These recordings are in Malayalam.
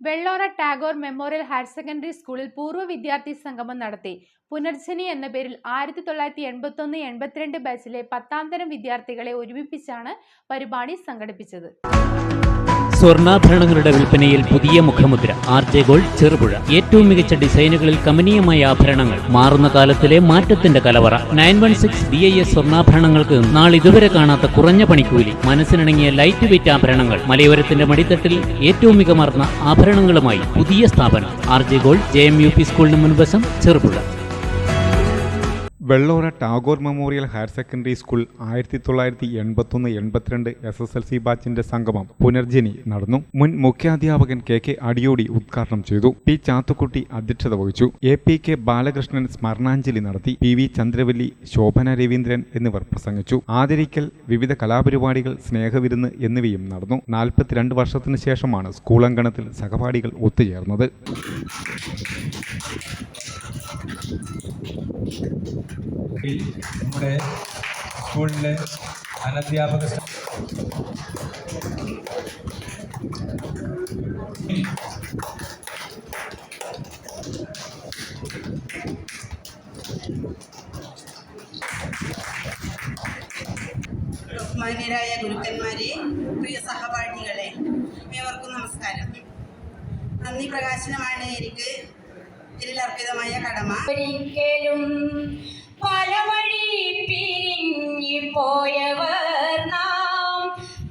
Vellora Tagore memorial higher secondary സ്കൂളിൽ പൂർവ വിദ്യാർത്ഥി സംഗമം നടത്തി. പുനർജനി എന്ന പേരിൽ ആയിരത്തി തൊള്ളായിരത്തി എൺപത്തൊന്ന് എൺപത്തിരണ്ട് ബാച്ചിലെ പത്താം തരം വിദ്യാർത്ഥികളെ ഒരുമിപ്പിച്ചാണ് പരിപാടി സംഘടിപ്പിച്ചത്. സ്വർണാഭരണങ്ങളുടെ വിൽപ്പനയിൽ പുതിയ മുഖമുദ്ര ആർ ജെ ഗോൾഡ് ചെറുപുഴ. ഏറ്റവും മികച്ച ഡിസൈനുകളിൽ കമനീയമായ ആഭരണങ്ങൾ. മാറുന്ന കാലത്തിലെ മാറ്റത്തിന്റെ കലവറ. Nine one six B I S സ്വർണാഭരണങ്ങൾക്ക് നാളിതുവരെ കാണാത്ത കുറഞ്ഞ പണിക്കൂലി. മനസ്സിനിണങ്ങിയ ലൈറ്റ് വെയിറ്റ് ആഭരണങ്ങൾ. മലയോരത്തിന്റെ മടിത്തട്ടിൽ ഏറ്റവും മികമാർന്ന ആഭരണങ്ങളുമായി പുതിയ സ്ഥാപനം R J gold J M U P സ്കൂളിന് മുൻവശം Cherupuzha. Vellora Tagore memorial higher secondary school ആയിരത്തി തൊള്ളായിരത്തി എൺപത്തൊന്ന് എൺപത്തിരണ്ട് എസ് എസ് എൽ സി ബാച്ചിന്റെ സംഗമം പുനർജനി നടന്നു. മുൻ മുഖ്യാധ്യാപകൻ കെ കെ അടിയോടി ഉദ്ഘാടനം ചെയ്തു. പി ചാത്തുക്കുട്ടി അധ്യക്ഷത വഹിച്ചു. എ പി കെ ബാലകൃഷ്ണൻ സ്മരണാഞ്ജലി നടത്തി. പി വി ചന്ദ്രവല്ലി ശോഭന രവീന്ദ്രൻ എന്നിവർ പ്രസംഗിച്ചു. ആദരിക്കൽ വിവിധ കലാപരിപാടികൾ സ്നേഹവിരുന്ന് എന്നിവയും നടന്നു. നാൽപ്പത്തിരണ്ട് വർഷത്തിന് ശേഷമാണ് സ്കൂൾ സ്കൂളങ്കണത്തിൽ സഹപാഠികൾ ഒത്തുചേർന്നത്. ഈ നമ്മുടെ സ്കൂളിലെ അനധ്യാപക ായ ബഹുമാന്യരായ ഗുരുക്കന്മാരെ പ്രിയ സഹപാഠികളെ ഏവർക്കും നമസ്കാരം. നന്ദി പ്രകാശനമാണ് എനിക്ക് ഇതിലർപ്പിതമായ കടമ. ഒരിക്കലും പല വഴി പോയവർ നാം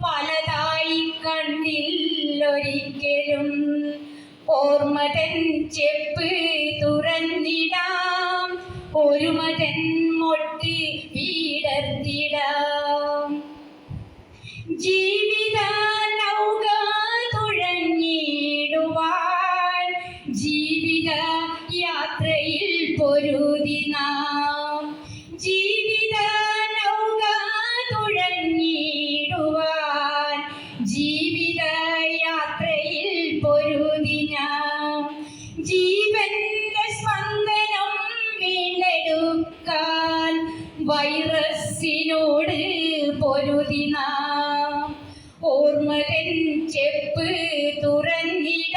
പലതായി കണ്ടില്ലൊരിക്കലും ഓർമ്മതൻ ചെപ്പ് തുറന്നിടാം. ഒരു മതൻ വീടർത്തിടാം. ജീവിത നൗക തുഴഞ്ഞിടുവാൻ ജീവിത യാത്രയിൽ പൊരുതി നാം. ജീവിത തുഴഞ്ഞിടുവാൻ ജീവിത യാത്രയിൽ പൊരുതി ഞാൻ. ജീവന്റെ പൊരുതി ചെപ്പ് തുറന്നിടാം